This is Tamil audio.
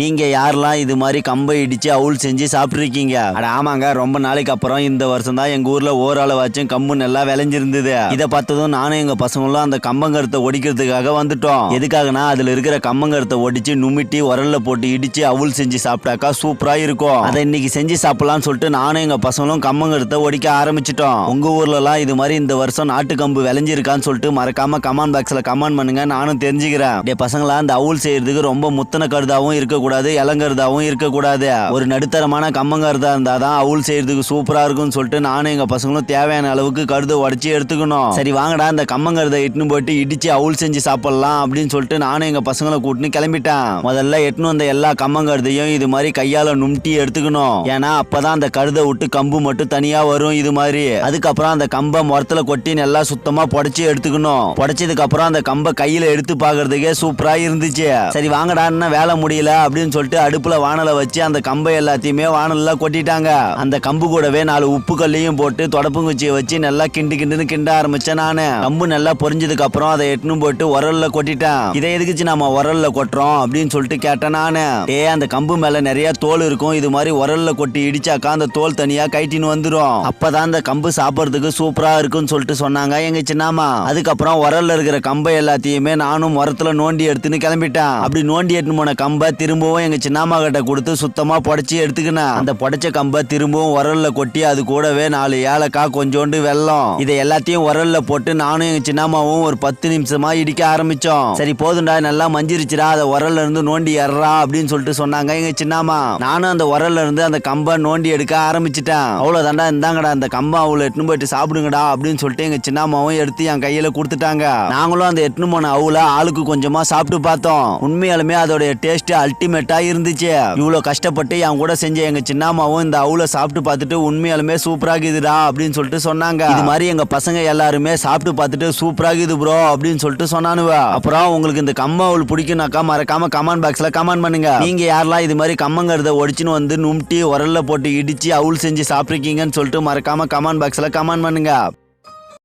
நீங்க யாரெல்லாம் இது மாதிரி கம்பை இடிச்சு அவுள் செஞ்சு சாப்பிட்டுருக்கீங்க? அட ஆமாங்க ரொம்ப நாளைக்கு அப்புறம் இந்த வருஷம் தான் எங்க ஊர்ல ஓரளவாச்சும் கம்பு நல்லா விளைஞ்சிருந்தது. இதை பார்த்ததும் நானும் எங்க பசங்களும் அந்த கம்பங்கருத்தை ஒடிக்கிறதுக்காக வந்துட்டோம். எதுக்காகனா அதுல இருக்கிற கம்பங்கருத்தை ஒடிச்சு நுமிட்டி உரல்ல போட்டு இடிச்சு அவுள் செஞ்சு சாப்பிட்டாக்கா சூப்பரா இருக்கும். அதை இன்னைக்கு செஞ்சு சாப்பிடலாம்னு சொல்லிட்டு நானும் எங்க பசங்களும் கம்பங்கருத்தை ஒடிக்க ஆரம்பிச்சிட்டோம். உங்க ஊர்ல எல்லாம் இது மாதிரி இந்த வருஷம் நாட்டு கம்பு விளைஞ்சிருக்கான்னு சொல்லிட்டு மறக்காம கமெண்ட் பாக்ஸ்ல கமெண்ட் பண்ணுங்க நானும் தெரிஞ்சுக்கிறேன். பசங்களா அந்த அவுள் செய்யறதுக்கு ரொம்ப முத்தன கருதாவும் இருக்கக்கூடாது இளங்கருதாவும் இருக்கக்கூடாது. ஒரு நடுத்தரமான கம்மங்கருதா இருந்தாதான் அவுள் செய்யறதுக்கு சூப்பரா இருக்கும்னு சொல்லிட்டு நானும் எங்க பசங்களும் தேவையான அளவுக்கு கருதை உடச்சி எடுத்துக்கணும். சரி வாங்கடா இந்த கம்மங்கருதை எட்டுன்னு போயிட்டு இடிச்சு அவுள் செஞ்சு சாப்பிடலாம் அப்படின்னு சொல்லிட்டு நானும் எங்க பசங்களை கூட்டின்னு கிளம்பிட்டேன். முதல்ல எட்டுன்னு வந்த எல்லா கம்மங்கருதையும் இது மாதிரி கையால நும்ட்டி எடுத்துக்கணும். ஏன்னா அப்பதான் அந்த கருதை விட்டு கம்பு மட்டும் தனியா வரும் இது மாதிரி. அதுக்கப்புறம் அந்த கம்பை முரத்துல கொட்டி நல்லா சுத்தமா புடச்சி எடுத்துக்கணும். புடைச்சதுக்கு அப்புறம் அந்த கம்பை கையில எடுத்து பாக்குறதுக்கே சூப்பரா இருந்துச்சு. சரி வாங்கடா இன்னும் வேலை முடியல அப்படின்னு சொல்லிட்டு அடுப்புல வானலை வச்சு அந்த கம்பை எல்லாத்தையுமே வானல்ல கொட்டிட்டாங்க. அந்த கம்பு கூடவே நாலு உப்பு கல்லையும் போட்டு தொடப்புங்குச்சியை வச்சு நல்லா கிண்டு கிண்டுன்னு கிண்ட ஆரம்பிச்சேன் நானு. கம்பு நல்லா பொரிஞ்சதுக்கு அப்புறம் அதை எட்டுன்னு போட்டு உரல்ல கொட்டிட்டேன். இதை எதுக்குச்சு நம்ம உரல்ல கொட்டுறோம் அப்படின்னு சொல்லிட்டு கேட்டேன் நானு. ஏ அந்த கம்பு மேல நிறைய தோல் இருக்கும். இது மாதிரி உரல்ல கொட்டி இடிச்சாக்கா அந்த தோல் தனியா கைட்டின்னு வந்துடும் அப்பதான் அந்த கம்பு சாப்பிடுறதுக்கு சூப்பரா இருக்கும்னு சொல்லிட்டு சொன்னாங்க எங்க சின்னாமா அதுக்கப்புறம் உரல்ல இருக்கிற கம்பை எல்லாத்தையுமே நானும் உரத்துல நோண்டி எடுத்துன்னு கிளம்பிட்டேன். அப்படி நோண்டி எடுத்துன்னு போன கம்பை திரும்ப திரும்பவும் எங்க சின்னம்மா கிட்ட கொடுத்து சுத்தமா புடைச்சி எடுத்துக்கினேன். அந்த புடைச்ச கம்பை திரும்பவும் உரல்ல கொட்டி அது கூடவே நாலு ஏலக்காய் கொஞ்சோண்டு வெல்லம். இதை எல்லாத்தையும் உரல்ல போட்டு நானும் எங்க சின்னம்மாவும் ஒரு பத்து நிமிஷமா இடிக்க ஆரம்பிச்சோம். சரி போதும்டா நல்லா மஞ்சிருச்சுடா அதை உரல்ல இருந்து நோண்டி ஏறா அப்படின்னு சொல்லிட்டு சொன்னாங்க எங்க சின்னம்மா. நானும் அந்த உரல்ல இருந்து அந்த கம்பை நோண்டி எடுக்க ஆரம்பிச்சிட்டேன். அவ்வளவுதான்டா இந்தாங்கடா அந்த கம்பை அவ்வளவு எட்டுன்னு போயிட்டு சாப்பிடுங்கடா அப்படின்னு சொல்லிட்டு எங்க சின்னம்மாவும் எடுத்து என் கையில கொடுத்துட்டாங்க. நாங்களும் அந்த எட்டுன்னு போன அவுல ஆளுக்கு கொஞ்சமா சாப்பிட்டு பார்த்தோம். உண்மையாலுமே அதோட டேஸ்ட் அல்டிமேட்டா இருந்துச்சு. இவ்வளவு கஷ்டப்பட்டு என் கூட செஞ்ச எங்க சின்னம்மாவும் இந்த அவுல சாப்பிட்டு பார்த்துட்டு உண்மையாலுமே சூப்பராகுதுடா அப்படின்னு சொல்லிட்டு சொன்னாங்க. இது மாதிரி எங்க பசங்க எல்லாருமே சாப்பிட்டு பார்த்துட்டு சூப்பராகுது ப்ரோ அப்படின்னு சொல்லிட்டு சொன்னானுவ. அப்புறம் உங்களுக்கு இந்த கம்ம அவுள் பிடிக்கும்னாக்கா மறக்காம கமெண்ட் பாக்ஸ்ல கமெண்ட் பண்ணுங்க. நீங்க யாரெல்லாம் இது மாதிரி கம்மங்கிறத ஒடிச்சுன்னு வந்து நும்ட்டி உரல்ல போட்டு இடிச்சு அவுள் செஞ்சு சாப்பிட்ருக்கீங்கன்னு சொல்லிட்டு மறக்காம கமெண்ட் பாக்ஸ்ல கமெண்ட் பண்ணுங்க.